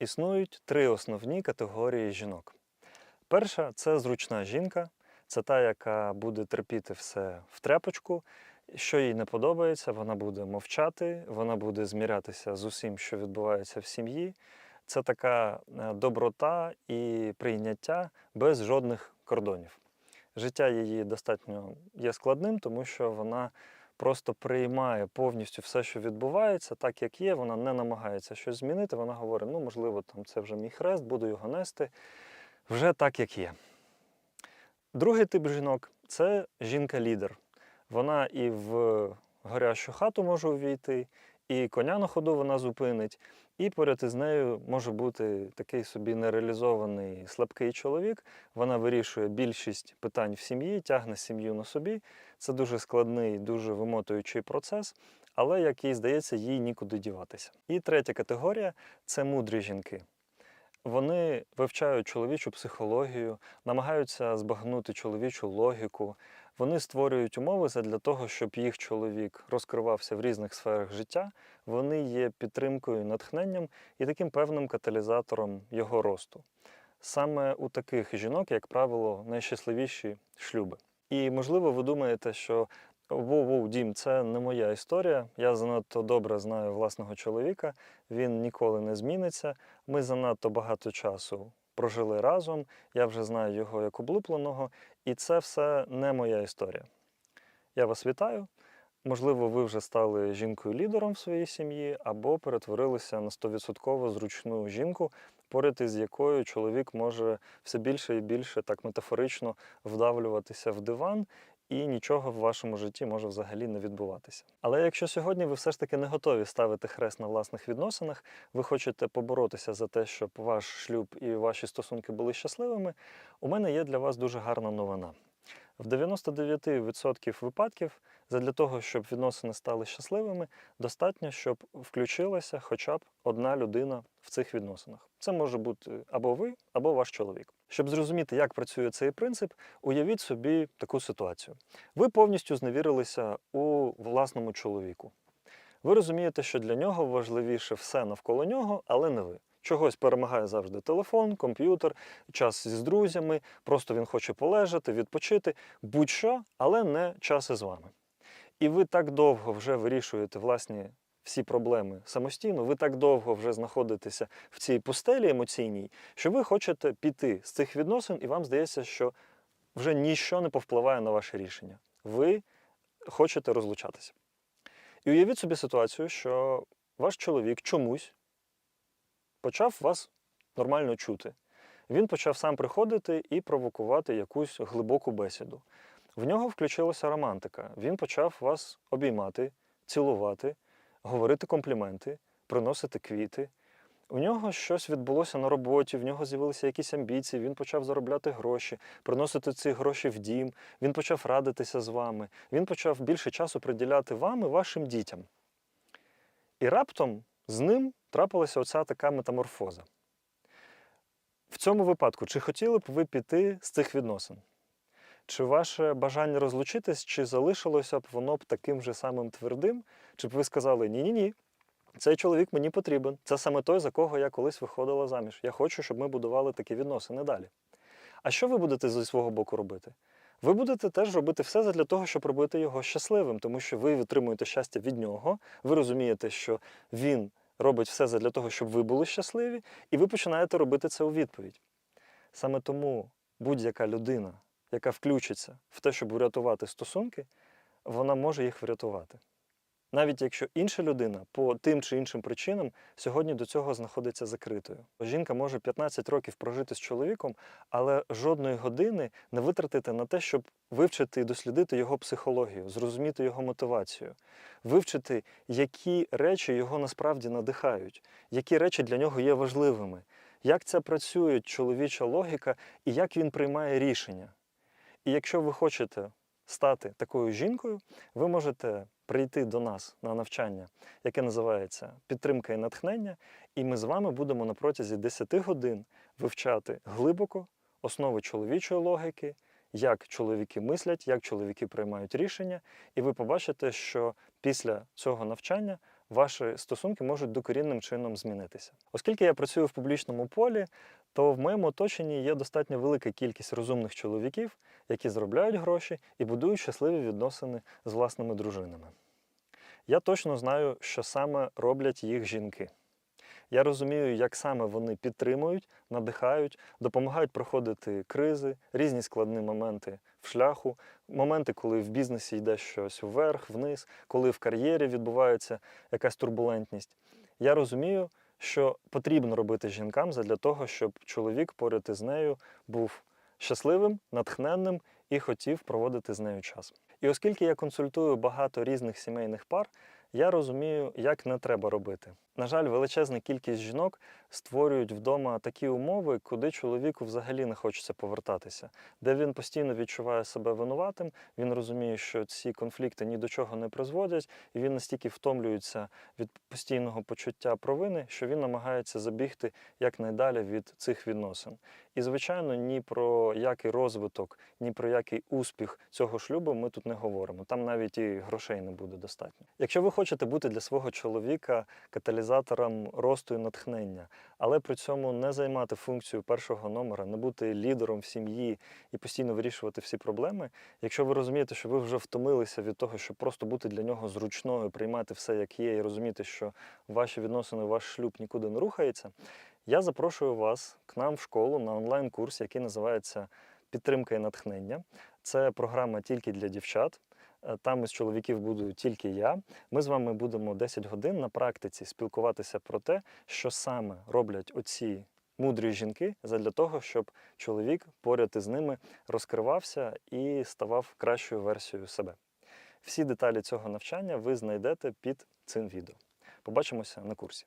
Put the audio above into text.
Існують три основні категорії жінок. Перша це зручна жінка, це та, яка буде терпіти все в тряпочку. Що їй не подобається, вона буде мовчати, вона буде змірятися з усім, що відбувається в сім'ї. Це така е, доброта і прийняття без жодних кордонів. Життя її достатньо є складним, тому що вона просто приймає повністю все, що відбувається, так як є. Вона не намагається щось змінити. Вона говорить: ну, можливо, там це вже мій хрест, буду його нести. Вже так, як є. Другий тип жінок це жінка-лідер. Вона і в горящу хату може увійти, і коня на ходу вона зупинить, і поряд із нею може бути такий собі нереалізований слабкий чоловік. Вона вирішує більшість питань в сім'ї, тягне сім'ю на собі. Це дуже складний, дуже вимотуючий процес, але, як їй здається, їй нікуди діватися. І третя категорія це мудрі жінки. Вони вивчають чоловічу психологію, намагаються збагнути чоловічу логіку. Вони створюють умови для того, щоб їх чоловік розкривався в різних сферах життя. Вони є підтримкою, натхненням і таким певним каталізатором його росту. Саме у таких жінок, як правило, найщасливіші шлюби. І можливо, ви думаєте, що воу-воу, дім, це не моя історія. Я занадто добре знаю власного чоловіка, він ніколи не зміниться. Ми занадто багато часу прожили разом. Я вже знаю його як облупленого, і це все не моя історія. Я вас вітаю. Можливо, ви вже стали жінкою-лідером в своїй сім'ї або перетворилися на 100% зручну жінку, поряд із якою чоловік може все більше і більше так метафорично вдавлюватися в диван, і нічого в вашому житті може взагалі не відбуватися. Але якщо сьогодні ви все ж таки не готові ставити хрест на власних відносинах, ви хочете поборотися за те, щоб ваш шлюб і ваші стосунки були щасливими, у мене є для вас дуже гарна новина. В 99% випадків для того, щоб відносини стали щасливими, достатньо, щоб включилася хоча б одна людина в цих відносинах. Це може бути або ви, або ваш чоловік. Щоб зрозуміти, як працює цей принцип, уявіть собі таку ситуацію. Ви повністю зневірилися у власному чоловіку. Ви розумієте, що для нього важливіше все навколо нього, але не ви. Чогось перемагає завжди телефон, комп'ютер, час з друзями, просто він хоче полежати, відпочити, будь-що, але не час із вами. І ви так довго вже вирішуєте власні всі проблеми самостійно, ви так довго вже знаходитеся в цій пустелі емоційній, що ви хочете піти з цих відносин, і вам здається, що вже ніщо не повпливає на ваше рішення. Ви хочете розлучатися. І уявіть собі ситуацію, що ваш чоловік чомусь почав вас нормально чути. Він почав сам приходити і провокувати якусь глибоку бесіду. В нього включилася романтика. Він почав вас обіймати, цілувати, говорити компліменти, приносити квіти. У нього щось відбулося на роботі, в нього з'явилися якісь амбіції, він почав заробляти гроші, приносити ці гроші в дім, він почав радитися з вами, він почав більше часу приділяти вам і вашим дітям. І раптом з ним трапилася оця така метаморфоза. В цьому випадку, чи хотіли б ви піти з цих відносин? Чи ваше бажання розлучитись, чи залишилося б воно б таким же самим твердим, чи б ви сказали ні-ні ні, цей чоловік мені потрібен. Це саме той, за кого я колись виходила заміж. Я хочу, щоб ми будували такі відносини далі. А що ви будете зі свого боку робити? Ви будете теж робити все для того, щоб робити його щасливим, тому що ви отримуєте щастя від нього, ви розумієте, що він робить все для того, щоб ви були щасливі, і ви починаєте робити це у відповідь. Саме тому будь-яка людина, яка включиться в те, щоб врятувати стосунки, вона може їх врятувати. Навіть якщо інша людина по тим чи іншим причинам сьогодні до цього знаходиться закритою. Жінка може 15 років прожити з чоловіком, але жодної години не витратити на те, щоб вивчити і дослідити його психологію, зрозуміти його мотивацію, вивчити, які речі його насправді надихають, які речі для нього є важливими, як це працює чоловіча логіка і як він приймає рішення. І якщо ви хочете стати такою жінкою, ви можете прийти до нас на навчання, яке називається Підтримка і натхнення, і ми з вами будемо на протязі 10 годин вивчати глибоко основи чоловічої логіки, як чоловіки мислять, як чоловіки приймають рішення, і ви побачите, що після цього навчання ваші стосунки можуть докорінним чином змінитися. Оскільки я працюю в публічному полі, то в моєму оточенні є достатньо велика кількість розумних чоловіків, які заробляють гроші і будують щасливі відносини з власними дружинами. Я точно знаю, що саме роблять їх жінки. Я розумію, як саме вони підтримують, надихають, допомагають проходити кризи, різні складні моменти в шляху, моменти, коли в бізнесі йде щось вверх, вниз, коли в кар'єрі відбувається якась турбулентність. Я розумію, що потрібно робити жінкам для того, щоб чоловік поряд із нею був щасливим, натхненним і хотів проводити з нею час. І оскільки я консультую багато різних сімейних пар, я розумію, як не треба робити. На жаль, величезна кількість жінок створюють вдома такі умови, куди чоловіку взагалі не хочеться повертатися, де він постійно відчуває себе винуватим, він розуміє, що ці конфлікти ні до чого не призводять, і він настільки втомлюється від постійного почуття провини, що він намагається забігти якнайдалі від цих відносин. І, звичайно, ні про який розвиток, ні про який успіх цього шлюбу ми тут не говоримо. Там навіть і грошей не буде достатньо. Якщо ви хочете бути для свого чоловіка каталізатором росту і натхнення, але при цьому не займати функцію першого номера, не бути лідером в сім'ї і постійно вирішувати всі проблеми. Якщо ви розумієте, що ви вже втомилися від того, щоб просто бути для нього зручною, приймати все як є, і розуміти, що ваші відносини, ваш шлюб нікуди не рухається, я запрошую вас к нам в школу на онлайн-курс, який називається Підтримка і натхнення. Це програма тільки для дівчат. Е, Там із чоловіків буду тільки я. Ми з вами будемо 10 годин на практиці спілкуватися про те, що саме роблять оці мудрі жінки для того, щоб чоловік поряд із ними розкривався і ставав кращою версією себе. Всі деталі цього навчання ви знайдете під цим відео. Побачимося на курсі.